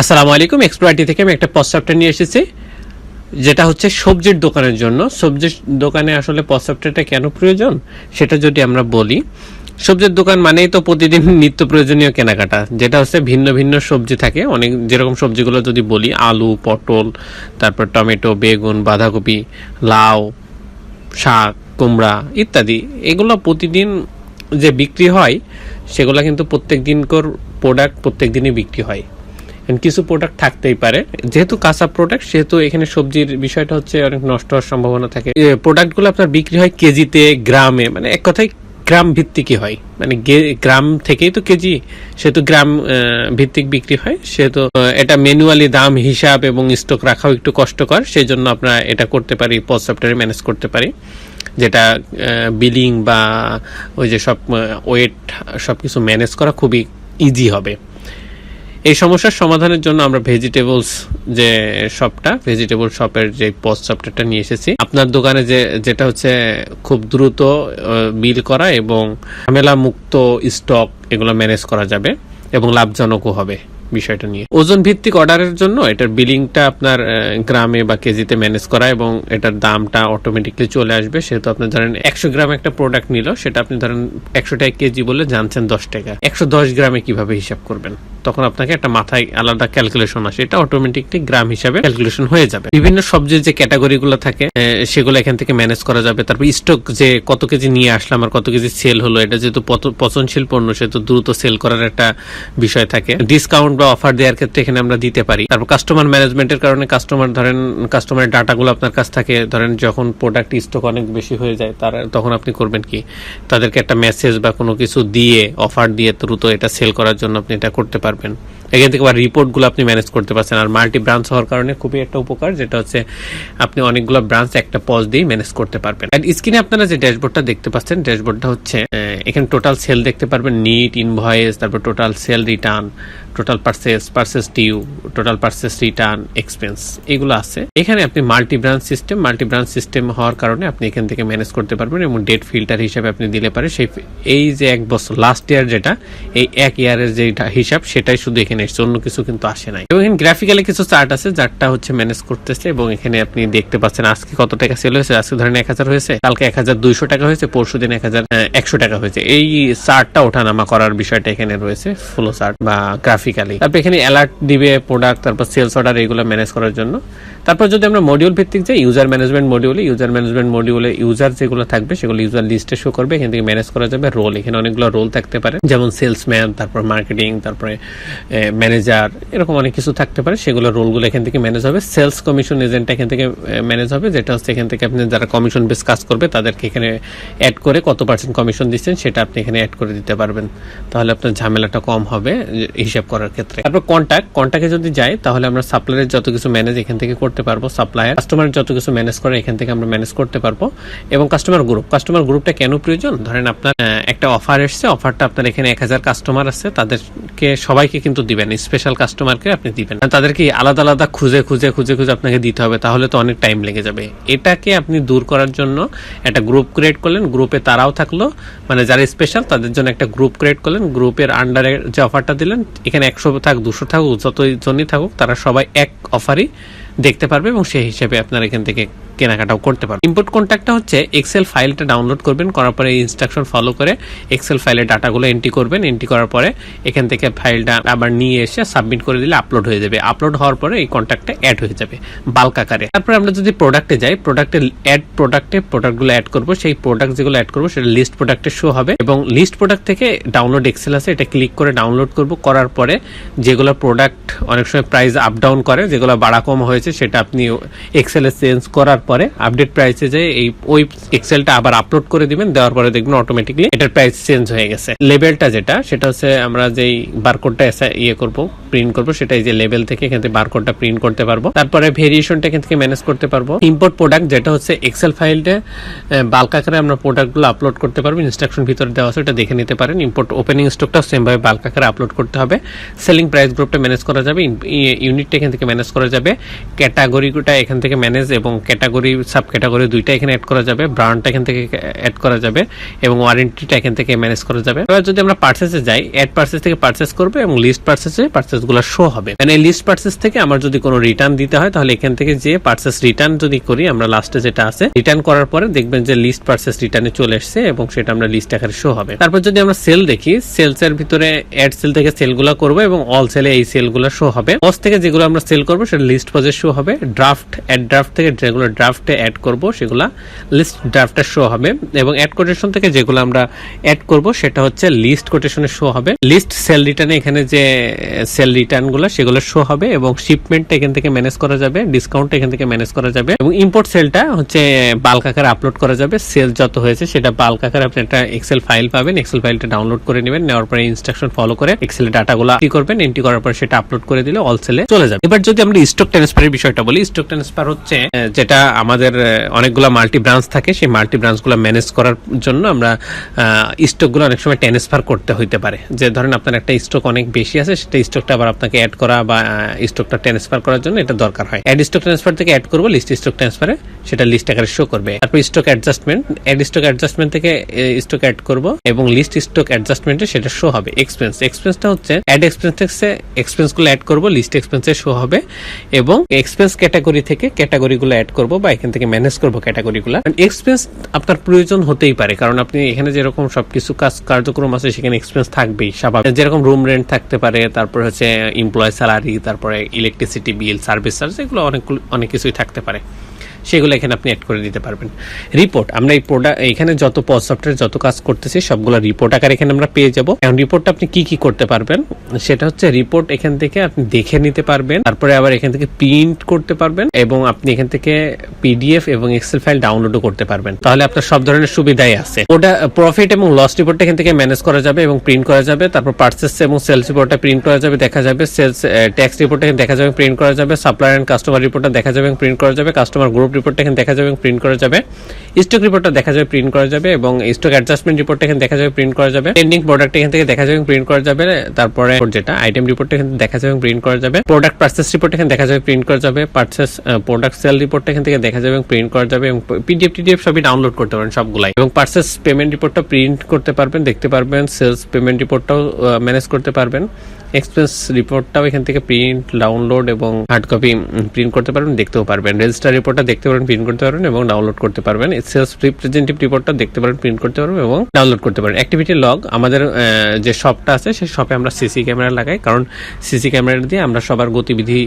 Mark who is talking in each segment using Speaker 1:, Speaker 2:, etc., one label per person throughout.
Speaker 1: আসসালামু আলাইকুম এক্সপ্রাইটি থেকে আমি একটা পশ্চাপটা নিয়ে এসেছি, যেটা হচ্ছে সবজির দোকানের জন্য। সবজির দোকানে আসলে পশ্চাপটা কেন প্রয়োজন, সেটা যদি আমরা বলি। সবজির দোকান মানেই তো প্রতিদিন নিত্য প্রয়োজনীয় কেনাকাটা, যেটা হচ্ছে ভিন্ন ভিন্ন সবজি থাকে। অনেক, যেরকম সবজিগুলো যদি বলি, আলু, পটল, তারপর টমেটো, বেগুন, বাঁধাকপি, লাউ, শাক, কুমড়া ইত্যাদি, এগুলো প্রতিদিন যে বিক্রি হয়, সেগুলো কিন্তু প্রত্যেক দিনকর প্রোডাক্ট প্রত্যেক দিনই বিক্রি হয়। কিছু প্রোডাক্ট থাকতেই পারে। যেহেতু কাঁচা প্রোডাক্ট সেহেতু এখানে সবজির বিষয়টা হচ্ছে অনেক নষ্ট হওয়ার সম্ভাবনা থাকে। প্রোডাক্টগুলো আপনার বিক্রি হয় কেজিতে, গ্রামে মানে এক কথায় গ্রাম ভিত্তিকই হয়। মানে গ্রাম থেকেই তো কেজি, সেহেতু গ্রাম ভিত্তিক বিক্রি হয়। সেহেতু এটা ম্যানুয়ালি দাম হিসাব এবং স্টক রাখাও একটু কষ্টকর সেই জন্য আমরা এটা করতে পারি পজ সফটওয়্যারে ম্যানেজ করতে পারি। যেটা বিলিং বা ওই যে সব ওয়েট সব কিছু ম্যানেজ করা খুবই ইজি হবে। সমস্যার সমাধানের জন্য আমরা ভেজিটেবলস যে শপটা ভেজিটেবল শপের যে পস্ট সফটওয়্যারটা নিয়ে এসেছি। আপনার দোকানে যে, যেটা হচ্ছে খুব দ্রুত বিল করা এবং ঝামেলা মুক্ত স্টক এগুলো ম্যানেজ করা যাবে এবং লাভজনকও হবে বিষয়টা নিয়ে। ওজন ভিত্তিক অর্ডারের জন্য এটার বিলিংটা আপনার গ্রামে বা কেজিতে ম্যানেজ করা এবং এটার দামটা অটোমেটিকলি চলে আসবে। সেহেতু আপনি ধরেন একশো গ্রাম একটা প্রোডাক্ট নিল, সেটা আপনি ধরেন একশো টাকা কেজি বলে জানছেন দশ টাকা। একশো দশ গ্রামে কীভাবে হিসাব করবেন? তখন আপনাকে একটা মাথায় আলাদা ক্যালকুলেশন আসে। এটা অটোমেটিকলি গ্রাম হিসাবে ক্যালকুলেশন হয়ে যাবে। বিভিন্ন সবজির যে ক্যাটাগরিগুলো থাকে সেগুলো এখান থেকে ম্যানেজ করা যাবে। তারপর স্টক যে কত কেজি নিয়ে আসলাম আর কত কেজি সেল হলো, এটা যেহেতু পচনশীল পণ্য, সেহেতু দ্রুত সেল করার একটা বিষয় থাকে। ডিসকাউন্ট বা অফার দেওয়ার ক্ষেত্রে এখানে আমরা দিতে পারি। তারপর কাস্টমার ম্যানেজমেন্টের কারণে কাস্টমার ধরেন কাস্টমারের ডাটাগুলো আপনার কাছ থাকে, ধরেন যখন প্রোডাক্ট স্টক অনেক বেশি হয়ে যায়, তার, তখন আপনি করবেন কি? তাদেরকে একটা মেসেজ বা কোনো কিছু দিয়ে অফার দিয়ে দ্রুত এটা সেল করার জন্য আপনি এটা করতে পারবেন। broken. এখান থেকে আবার রিপোর্টগুলো আপনি ম্যানেজ করতে পারছেন। আর মাল্টি ব্রাঞ্চ হওয়ার কারণে খুবই একটা উপকার, যেটা হচ্ছে আপনি অনেকগুলো ব্রাঞ্চ একটা পজ দিয়ে ম্যানেজ করতে পারবেন। আর স্ক্রিনে আপনারা যে ড্যাশবোর্ডটা দেখতে পাচ্ছেন, ড্যাশবোর্ডটা হচ্ছে এখানে টোটাল সেল দেখতে পারবেন নিট ইনভয়েস তারপর total sale return total purchase purchase due total purchase return expense এগুলো আছে। এখানে আপনি multi branch system multi branch system হওয়ার কারণে আপনি এখান থেকে ম্যানেজ করতে পারবেন এবং ডেট ফিল্টার হিসাবে আপনি দিলে পারে সেই, এই যে এক বছর লাস্ট ইয়ার যেটা, এই এক ইয়ারের যে হিসাব, সেটাই শুধু এখানে এসছে, অন্য কিছু কিন্তু আসে নাই। এবং এখানে গ্রাফিক্যালি কিছু চার্ট আছে, যারটা হচ্ছে ম্যানেজ করতেছে, এবং এখানে আপনি দেখতে পাচ্ছেন আজকে কত টাকা সেল হয়েছে, আজকে ধরেন এক হাজার হয়েছে, কালকে এক হাজার দুইশো টাকা হয়েছে, পরশু দিন এক হাজার একশো টাকা হয়েছে। এই চার্টটা ওঠানামা করার বিষয়টা এখানে রয়েছে ফ্লো চার্ট বা গ্রাফিক্যালি তারপর এখানে অ্যালার্ট দিবে প্রোডাক্ট তারপর সেলস অর্ডার এগুলো ম্যানেজ করার জন্য। তারপর যদি আমরা মডিউল ভিত্তিক যাই ইউজার ম্যানেজমেন্ট মডিউলে ইউজার ম্যানেজমেন্ট মডিউলে ইউজার যেগুলো থাকবে, সেগুলো ইউজার লিস্টে শো করবে, এখান থেকে ম্যানেজ করা যাবে রোল এখানে অনেকগুলো রোল থাকতে পারে, যেমন সেলসম্যান তারপর মার্কেটিং তারপরে ম্যানেজার এরকম অনেক কিছু থাকতে পারে। সেগুলো রোলগুলো এখান থেকে ম্যানেজ হবে। সেলস কমিশন এজেন্ট এখান থেকে ম্যানেজ হবে। যেটা হচ্ছে এখান থেকে আপনি যারা কমিশন বেস কাজ করবে, তাদেরকে এখানে অ্যাড করে কত পার্সেন্ট কমিশন দিচ্ছেন, সেটা আপনি এখানে অ্যাড করে দিতে পারবেন। তাহলে আপনার ঝামেলাটা কম হবে হিসাব করার ক্ষেত্রে। তারপর কন্ট্যাক্ট কন্ট্যাক্টে যদি যাই, তাহলে আমরা সাপ্লায়ারের যত কিছু ম্যানেজ এখান থেকে করতে পারব। সাপ্লায়ার কাস্টমার যত কিছু ম্যানেজ করে, এখান থেকে আমরা ম্যানেজ করতে পারব। এবং কাস্টমার গ্রুপ কাস্টমার গ্রুপটা কেন প্রয়োজন? ধরেন আপনার একটা অফার এসছে অফারটা আপনার এখানে এক হাজার কাস্টমার আছে, তাদেরকে সবাইকে কিন্তু দিবেন স্পেশাল কাস্টমারকে আপনি দিবেন। তাদেরকে আলাদা আলাদা খুঁজে খুঁজে খুঁজে খুঁজে আপনাকে দিতে হবে, তাহলে তো অনেক টাইম লেগে যাবে। এটাকে আপনি দূর করার জন্য একটা গ্রুপ ক্রিয়েট করলেন গ্রুপে তারাও থাকল। মানে যারা স্পেশাল তাদের জন্য একটা গ্রুপ ক্রিয়েট করলেন গ্রুপের আন্ডারে যে অফারটা দিলেন, এখানে একশো থাক, দুশো থাকুক যতই জনই থাকুক, তারা সবাই এক অফারই দেখতে পারবে এবং সেই হিসেবে আপনার এখান থেকে কেনাকাটাও করতে পারবেন ইম্পোর্ট কন্ট্যাক্টটা হচ্ছে এক্সেল ফাইলটা ডাউনলোড করবেন, করার পরে ইনস্ট্রাকশন ফলো করে এক্সেল ফাইলে ডাটাগুলো এন্ট্রি করবেন। এন্ট্রি করার পরে এখান থেকে ফাইলটা আবার নিয়ে এসে সাবমিট করে দিলে আপলোড হয়ে যাবে। আপলোড হওয়ার পরে এই কন্ট্যাক্টটা অ্যাড হয়ে যাবে বাল্ক আকারে। তারপরে আমরা যদি প্রোডাক্টে যাই প্রোডাক্টে অ্যাড প্রোডাক্টে প্রোডাক্টগুলো অ্যাড করব। সেই প্রোডাক্ট যেগুলো অ্যাড করব, সেটা লিস্ট প্রোডাক্টে শো হবে এবং লিস্ট প্রোডাক্ট থেকে ডাউনলোড এক্সেল আছে, এটা ক্লিক করে ডাউনলোড করব। করার পরে যেগুলো প্রোডাক্ট অনেক সময় প্রাইস আপ ডাউন করে, যেগুলো বাড়া কম হয়েছে, সেটা আপনি এক্সেলে চেঞ্জ করার পরে আপডেট প্রাইসে যে এই ওই এক্সেলটা আবার আপলোড করে দিবেন, দেওয়ার পরে দেখবেন অটোমেটিকলি এটার প্রাইস চেঞ্জ হয়ে গেছে। লেভেলটা যেটা, সেটা হচ্ছে আমরা যেই বারকোডটা ইয়ে করব প্রিন্ট করব, সেটা এই যে লেভেল থেকে এখান থেকে বারকোডটা প্রিন্ট করতে পারব। তারপরে ভেরিয়েশনটা এখান থেকে ম্যানেজ করতে পারব। ইম্পোর্ট প্রোডাক্ট যেটা হচ্ছে এক্সেল ফাইলটা বাল্ক আকারে আমরা প্রোডাক্টগুলো আপলোড করতে পারব ইনস্ট্রাকশন ভিতরে দেওয়া আছে, ওটা দেখে নিতে পারেন। ইম্পোর্ট ওপেনিং স্টকটা সেম ভাবে বাল্ক আকারে আপলোড করতে হবে। সেলিং প্রাইস গ্রুপটা ম্যানেজ করা যাবে ইউনিটটা এখান থেকে ম্যানেজ করা যাবে। ক্যাটাগরিটা এখান থেকে ম্যানেজ এবং ক্যাটাগরি ক্যাটাগরি সাব ক্যাটাগরি দুইটা এখানে অ্যাড করা যাবে ব্র্যান্ডটা এখান থেকে অ্যাড করা যাবে এবং ওয়ারেন্টিটা এখান থেকে ম্যানেজ করা যাবে। এবার যদি আমরা পার্সেসে যাই অ্যাড পার্সেস থেকে পার্সেস করবে এবং লিস্ট পার্সেসে পার্সেসগুলো শো হবে। মানে এই লিস্ট পার্সেস থেকে আমার যদি কোনো রিটার্ন দিতে হয়, তাহলে এখান থেকে যে পার্সেস রিটার্ন যদি করি, আমরা লাস্টে যেটা আছে রিটার্ন করার পরে দেখবেন যে লিস্ট পার্সেস রিটার্নে চলে এসেছে এবং সেটা আমরা লিস্ট আকারে শো হবে। তারপর যদি আমরা সেল দেখি সেলস এর ভিতরে অ্যাড সেল থেকে সেলগুলো করব এবং অল সেলে এই সেলগুলো শো হবে। পজ থেকে যেগুলো আমরা সেল করব, সেটা লিস্ট পজে শো হবে। ড্রাফট অ্যাড ড্রাফট থেকে যেগুলো ড্রাফটে অ্যাড করব, সেগুলা লিস্ট ড্রাফটে শো হবে। এবং অ্যাড কোটেশন থেকে যেগুলো আমরা অ্যাড করব, সেটা হচ্ছে লিস্ট কোটেশনে শো হবে। লিস্ট সেল রিটার্নে এখানে যে সেল রিটার্নগুলো সেগুলো শো হবে এবং শিপমেন্টটা এখান থেকে ম্যানেজ করা যাবে ডিসকাউন্ট এখান থেকে ম্যানেজ করা যাবে। এবং ইম্পোর্ট সেলটা হচ্ছে বাল্ক আকারে আপলোড করা যাবে। সেল যত হয়েছে সেটা বাল্ক আকারে আপনি একটা এক্সেল ফাইল পাবেন। এক্সেল ফাইলটা ডাউনলোড করে নেবেন, নেওয়ার পরে ইনস্ট্রাকশন ফলো করে এক্সেল ডাটাগুলো এন্ট্রি করবেন এন্ট্রি করার পর সেটা আপলোড করে দিলে অল সেলে চলে যাবে। এবার যদি আমরা স্টক ট্রান্সফারের বিষয়টা বলি স্টক ট্রান্সফার হচ্ছে যেটা আমাদের অনেকগুলো মাল্টি ব্রাঞ্চ থাকে, সেই মাল্টি ব্রাঞ্চগুলো ম্যানেজ করার জন্য আমরা স্টকগুলো অনেক সময় ট্রান্সফার করতে হইতে পারে। যে ধরেন আপনার একটা স্টক অনেক বেশি আছে, সেটা স্টকটা আবার আপনাকে অ্যাড করা বা স্টকটা ট্রান্সফার করার জন্য এটা দরকার হয়। অ্যাড স্টক ট্রান্সফার থেকে অ্যাড করব লিস্ট স্টক ট্রান্সফারে সেটা লিস্ট আকারে শো করবে। তারপর stock adjustment add stock adjustment থেকে স্টক অ্যাড করব এবং লিস্ট স্টক অ্যাডজাস্টমেন্টে সেটা শো হবে। এক্সপেন্স এক্সপেন্সটা হচ্ছে অ্যাড এক্সপেন্স থেকে এক্সপেন্সগুলো অ্যাড করব লিস্ট এক্সপেন্সে শো হবে এবং এক্সপেন্স ক্যাটাগরি থেকে ক্যাটাগরিগুলো অ্যাড করব বা এখান থেকে ম্যানেজ করব ক্যাটাগরি গুলো এক্সপেন্স আপনার প্রয়োজন হতেই পারে, কারণ আপনি এখানে যেরকম সবকিছু কাজ, কার্যক্রম আছে, সেখানে এক্সপেন্স থাকবেই, স্বাভাবিক। যেরকম রুম রেন্ট থাকতে পারে, তারপর হচ্ছে এমপ্লয় স্যালারি তারপরে ইলেকট্রিসিটি বিল সার্ভিস চার্জ এগুলো অনেক অনেক কিছুই থাকতে পারে। সেগুলো এখানে আপনি অ্যাড করে দিতে পারবেন। রিপোর্ট আমরা এই প্রোডাক্ট এখানে যত পজ সফটওয়্যার যত কাজ করতেছি, সবগুলো রিপোর্ট আকারে এখানে আমরা পেয়ে যাব। এখন রিপোর্টটা আপনি কি কি করতে পারবেন? সেটা হচ্ছে রিপোর্ট এখান থেকে আপনি দেখে নিতে পারবেন, তারপরে আবার এখান থেকে প্রিন্ট করতে পারবেন এবং আপনি এখান থেকে পিডিএফ এবং এক্সেল ফাইল ডাউনলোডও করতে পারবেন। তাহলে আপনার সব ধরনের সুবিধাই আছে। ওটা প্রফিট এবং লস রিপোর্টটা এখান থেকে ম্যানেজ করা যাবে এবং প্রিন্ট করা যাবে, তারপর পার্সেস এবং সেলস রিপোর্টটা প্রিন্ট করা যাবে, দেখা যাবে সেলস ট্যাক্স রিপোর্টটা দেখা যাবে প্রিন্ট করা যাবে সাপ্লায়ার এন্ড কাস্টমার রিপোর্টটা দেখা যাবে এবং প্রিন্ট করা যাবে কাস্টমার গ্রুপ রিপোর্টটা এখানে দেখা যাবে এবং প্রিন্ট করা যাবে। স্টক রিপোর্টটা দেখা যাবে, প্রিন্ট করা যাবে এবং স্টক অ্যাডজাস্টমেন্ট রিপোর্টটা এখানে দেখা যাবে, প্রিন্ট করা যাবে। পেন্ডিং প্রোডাক্ট এখান থেকে দেখা যাবে প্রিন্ট করা যাবে। তারপরে যেটা, আইটেম রিপোর্টটা এখানে দেখা যাবে প্রিন্ট করা যাবে। প্রোডাক্ট পার্সেস রিপোর্ট এখানে দেখা যাবে, প্রিন্ট করা যাবে। পার্সেস প্রোডাক্ট সেল রিপোর্টটা এখান থেকে দেখা যাবে এবং প্রিন্ট করা যাবে এবং পিডিএফ, টিডিএফ সবই ডাউনলোড করতে পারেন সবগুলাই। এবং পার্সেস পেমেন্ট রিপোর্টটা প্রিন্ট করতে পারবেন, দেখতে পারবেন। সেলস পেমেন্ট রিপোর্টটাও ম্যানেজ করতে পারবেন। এক্সপেন্স রিপোর্টটাও এখান থেকে প্রিন্ট ডাউনলোড এবং হার্ড কপি প্রিন্ট করতে পারবেন, দেখতেও পারবেন। রেজিস্টার রিপোর্টটা দেখতে পারেন প্রিন্ট করতে পারবেন এবং ডাউনলোড করতে পারবেন। সেলস রিপ্রেজেন্টেটিভ রিপোর্টটা দেখতে পারেন প্রিন্ট করতে পারবেন এবং ডাউনলোড করতে পারেন অ্যাক্টিভিটি লগ আমাদের যে শপটা আছে, সেই শপে আমরা সিসি ক্যামেরা লাগাই। কারণ সিসি ক্যামেরা দিয়ে আমরা সবার গতিবিধি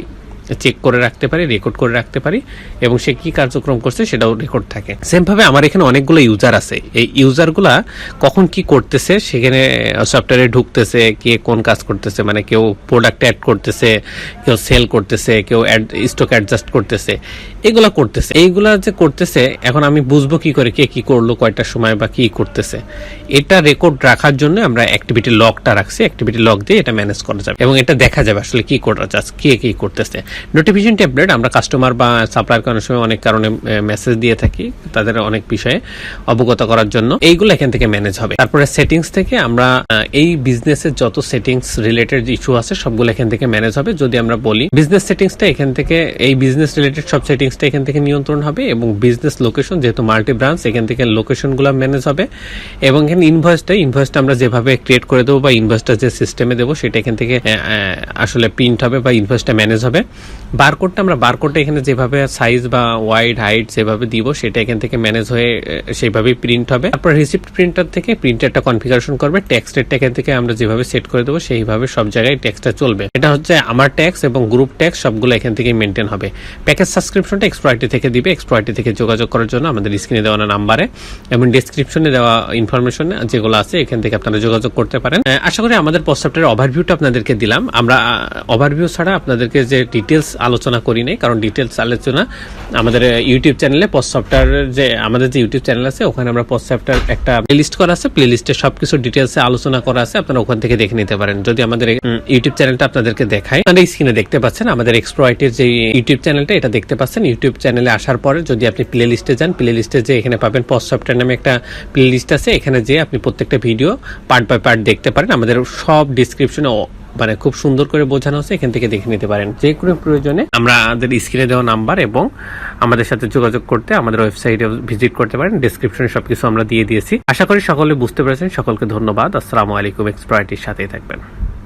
Speaker 1: চেক করে রাখতে পারি রেকর্ড করে রাখতে পারি, এবং সে কি কার্যক্রম করছে সেটাও রেকর্ড থাকে। সেম ভাবে আমার এখানে অনেকগুলো ইউজার আছে। এই ইউজারগুলা কখন কি করতেছে, সেখানে সফটওয়্যারে ঢুকতেছে, কে কোন কাজ করতেছে মানে কেউ প্রোডাক্ট অ্যাড করতেছে, কেউ সেল করতেছে, কেউ অ্যাড স্টক অ্যাডজাস্ট করতেছে, এগুলা করতেছে। এইগুলা যে করতেছে, এখন আমি বুঝব কি করে, কে কি করল, কয়টার সময় বা কি করতেছে। এটা রেকর্ড রাখার জন্য আমরা অ্যাক্টিভিটি লগটা রাখছি অ্যাক্টিভিটি লগ দিয়ে এটা ম্যানেজ করা যাবে। এবং এটা দেখা যাবে আসলে কি করা যাচ্ছে, কে কি করতেছে। নোটিফিকেশন ট্যাবলেট আমরা কাস্টমার বা সাপ্লায়ার অনেক সময় অনেক কারণে মেসেজ দিয়ে থাকি তাদের অনেক বিষয়ে অবগত করার জন্য। এইগুলো এখান থেকে ম্যানেজ হবে। তারপরে সেটিংস থেকে আমরা এই বিজনেসের যত সেটিংস রিলেটেড ইস্যু আছে, সবগুলো এখান থেকে ম্যানেজ হবে। যদি আমরা বলি বিজনেস সেটিংসটা এখান থেকে, এই বিজনেস রিলেটেড সব সেটিংসটা এখান থেকে নিয়ন্ত্রণ হবে এবং বিজনেস লোকেশন যেহেতু মাল্টি ব্রাঞ্চ এখান থেকে লোকেশনগুলো ম্যানেজ হবে। এবং এখানে ইনভয়েসটা ইনভয়েসটা আমরা যেভাবে ক্রিয়েট করে দেবো বা ইনভয়েসটা যে সিস্টেমে দেবো, সেটা এখান থেকে আসলে প্রিন্ট হবে বা ইনভয়েসটা ম্যানেজ হবে। বারকোডটা আমরা বারকোডটা এখানে যেভাবে সাইজ বা ওয়াইড হাইট যেভাবে দিব সেটা এখান থেকে ম্যানেজ হয়ে আহ, সেইভাবেই প্রিন্ট হবে। তারপর রিসিপ্ট প্রিন্টার থেকে প্রিন্টারটা কনফিগারেশন করবে। ট্যাক্স রেটটা এখান থেকে আমরা যেভাবে সেট করে দেবো সেইভাবে সব জায়গায় ট্যাক্সটা চলবে। এটা হচ্ছে আমার ট্যাক্স এবং গ্রুপ ট্যাক্স সবগুলো এখান থেকে মেনটেন হবে। প্যাকেজ সাবস্ক্রিপশনটা এক্সপ্রয়টি থেকে দিবে। এক্সপ্রয়টি থেকে যোগাযোগ করার জন্য আমাদের স্ক্রিনে দেওয়া নাম্বারে এবং ডিসক্রিপশনে দেওয়া ইনফরমেশন যেগুলো আছে এখান থেকে আপনারা যোগাযোগ করতে পারেন। আশা করি আমাদের পোস্টারটার ওভারভিউটা আপনাদেরকে দিলাম। আমরা ওভারভিউ ছাড়া আপনাদেরকে যে ডিটেলস আলোচনা করি নাই, কারণ ডিটেলস আলোচনা আমাদের ইউটিউব চ্যানেলে পোস্ট সফটওয়্যার যে, আমাদের যে ইউটিউব চ্যানেল আছে, ওখানে আমরা পোস্ট সফটওয়্যার একটা প্লেলিস্ট করা আছে প্লেলিস্টে সবকিছু ডিটেলসে আলোচনা করা আছে, আপনারা ওখান থেকে দেখে নিতে পারেন। যদি আমাদের ইউটিউব চ্যানেলটা আপনাদেরকে দেখায়, আপনারা স্ক্রিনে দেখতে পাচ্ছেন, আমাদের এক্সপ্রয়েটের যে ইউটিউব চ্যানেলটা এটা দেখতে পাচ্ছেন। ইউটিউব চ্যানেলে আসার পরে যদি আপনি প্লে লিস্টে যান প্লে লিস্টে যে এখানে পাবেন পোস্ট সফটওয়্যার নামে একটা প্লে লিস্ট আছে, এখানে যে আপনি প্রত্যেকটা ভিডিও পার্ট বাই পার্ট দেখতে পারেন। আমাদের সব ডিসক্রিপশনে মানে খুব সুন্দর করে বোঝানো আছে এখান থেকে দেখে নিতে পারেন। যে কোনো প্রয়োজনে আমরা আমাদের স্ক্রিনে দেওয়া নাম্বার এবং আমাদের সাথে যোগাযোগ করতে আমাদের ওয়েবসাইটে ভিজিট করতে পারেন। ডিসক্রিপশনে সবকিছু আমরা দিয়ে দিয়েছি। আশা করি সকলে বুঝতে পেরেছেন। সকলকে ধন্যবাদ। আসসালামু আলাইকুম, এক্সপ্রাইটির সাথেই থাকবেন।